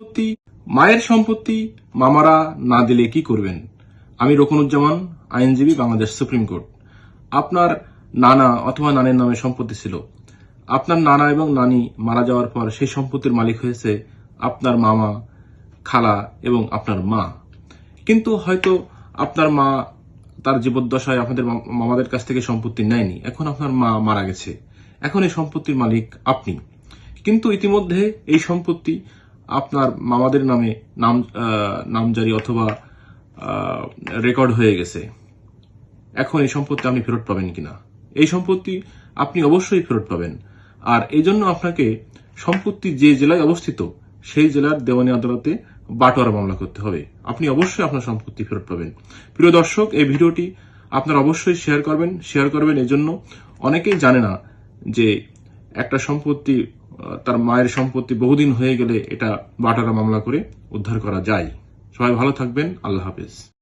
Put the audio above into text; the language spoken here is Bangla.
সম্পত্তি, মায়ের সম্পত্তি মামারা না দিলে কি করবেন? আমি রকনুজ্জামান, আইনজীবী, বাংলাদেশ সুপ্রিম কোর্ট। আপনার নানা অথবা নানের নামে সম্পত্তি ছিল। আপনার নানা এবং নানি মারা যাওয়ার পর সেই সম্পত্তির মালিক হয়েছে আপনার মামা, খালা এবং আপনার মা। কিন্তু হয়তো আপনার মা তার জীবদ্দশায় আপনাদের মামাদের কাছ থেকে সম্পত্তি নেয়নি। এখন আপনার মা মারা গেছে। এখন এই সম্পত্তির মালিক আপনি। কিন্তু ইতিমধ্যে এই সম্পত্তি আপনার মামাদের নামে নাম নামজারি অথবা রেকর্ড হয়ে গেছে। এখন এই সম্পত্তি আপনি ফেরত পাবেন কিনা? এই সম্পত্তি আপনি অবশ্যই ফেরত পাবেন। আর এই জন্য আপনাকে সম্পত্তি যে জেলায় অবস্থিত, সেই জেলার দেওয়ানি আদালতে বাটোয়ারা মামলা করতে হবে। আপনি অবশ্যই আপনার সম্পত্তি ফেরত পাবেন। প্রিয় দর্শক, এই ভিডিওটি আপনারা অবশ্যই শেয়ার করবেন। শেয়ার করবেন এজন্য অনেকেই জানে না যে একটা সম্পত্তি তার মায়ের সম্পত্তি বহুদিন হয়ে গেলে এটা বাটারা মামলা করে উদ্ধার করা যায়। সবাই ভালো থাকবেন। আল্লাহ হাফেজ।